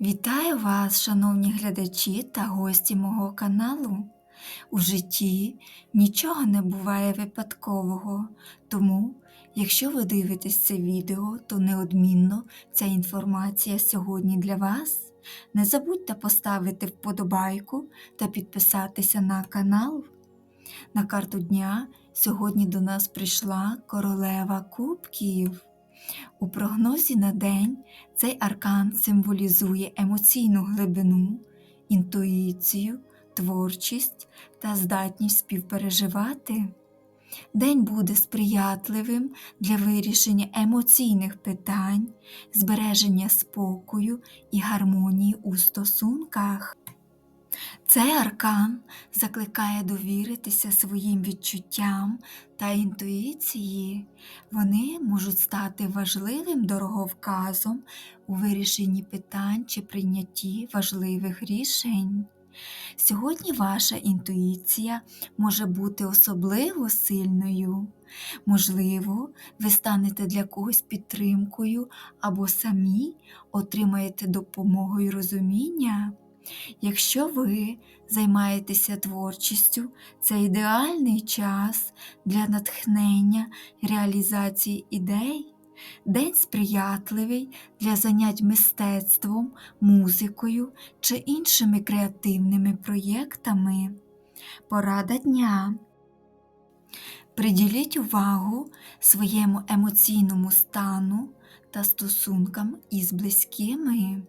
Вітаю вас, шановні глядачі та гості мого каналу. У житті нічого не буває випадкового, тому, якщо ви дивитесь це відео, то неодмінно ця інформація сьогодні для вас. Не забудьте поставити вподобайку та підписатися на канал. На карту дня сьогодні до нас прийшла королева кубків. У прогнозі на день цей аркан символізує емоційну глибину, інтуїцію, творчість та здатність співпереживати. День буде сприятливим для вирішення емоційних питань, збереження спокою і гармонії у стосунках. Цей аркан закликає довіритися своїм відчуттям та інтуїції. Вони можуть стати важливим дороговказом у вирішенні питань чи прийнятті важливих рішень. Сьогодні ваша інтуїція може бути особливо сильною. Можливо, ви станете для когось підтримкою або самі отримаєте допомогу і розуміння. Якщо ви займаєтеся творчістю, це ідеальний час для натхнення реалізації ідей. День сприятливий для занять мистецтвом, музикою чи іншими креативними проєктами. Порада дня. Приділіть увагу своєму емоційному стану та стосункам із близькими.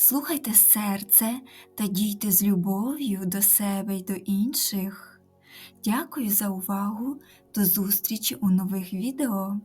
Слухайте серце та дійте з любов'ю до себе й до інших. Дякую за увагу. До зустрічі у нових відео.